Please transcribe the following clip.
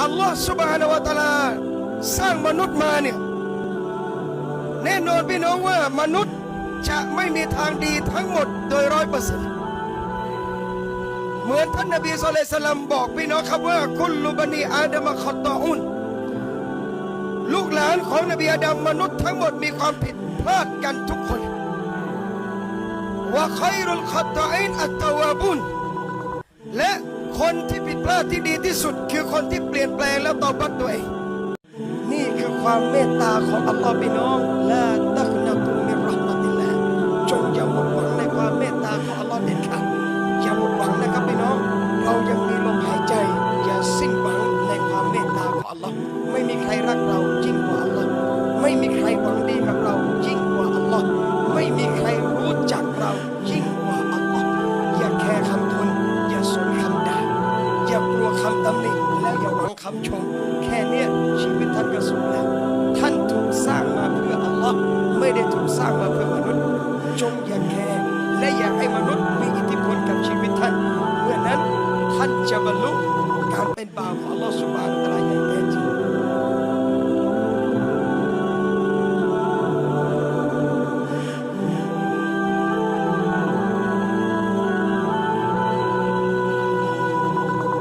อัลลอฮ์สุบฮานาวะตะอาลาสร้างมนุษย์มาเนี่ยแน่นอนพี่น้องว่ามนุษย์จะไม่มีทางดีทั้งหมดโดยร้อยเปอร์เซ็นต์เหมือนท่านนบีสุลต่านบอกพี่น้องครับว่าคุลลุบันีอาดัมะขอตออุนลูกหลานของนบีอาดัมมนุษย์ทั้งหมดมีความผิดพลาดกันทุกคนว่าใคอยรุลขอตออินอัตตาวาบุน คนที่ผิดพลาดที่ดีที่สุด คือคนที่เปลี่ยนแปลงแล้วตอบัตตัวเองนี่คือความเมตตาของอัลลอฮ์พี่น้องแลาตักนะตุมิรเราะห์มติลลาห์จงอย่าหมดหวังในความเมตตาของอัลลอฮ์เด็ดขาดอย่าหมดหวังนะครับพี่น้อง เรายังมีลมหายใจ อย่าสิ้นหวังในความเมตตาของอัลลอฮ์ไม่มีใครรักเรายิ่งกว่าอัลลอฮ์ไม่มีใครหวังดีกับเรายิ่ง คำชม แค่เนี้ยชีวิตท่านก็สุขแล้วท่านถูกสร้างมาเพื่ออัลลอฮ์ไม่ได้ถูกสร้างมาเพื่อมนุษย์ จงอย่าแคร์และอย่าให้มนุษย์มีอิทธิพลกับชีวิตท่าน เมื่อนั้นท่านจะบรรลุการเป็นบ่าวของอัลลอฮ์สุบานอะไรอย่างแท้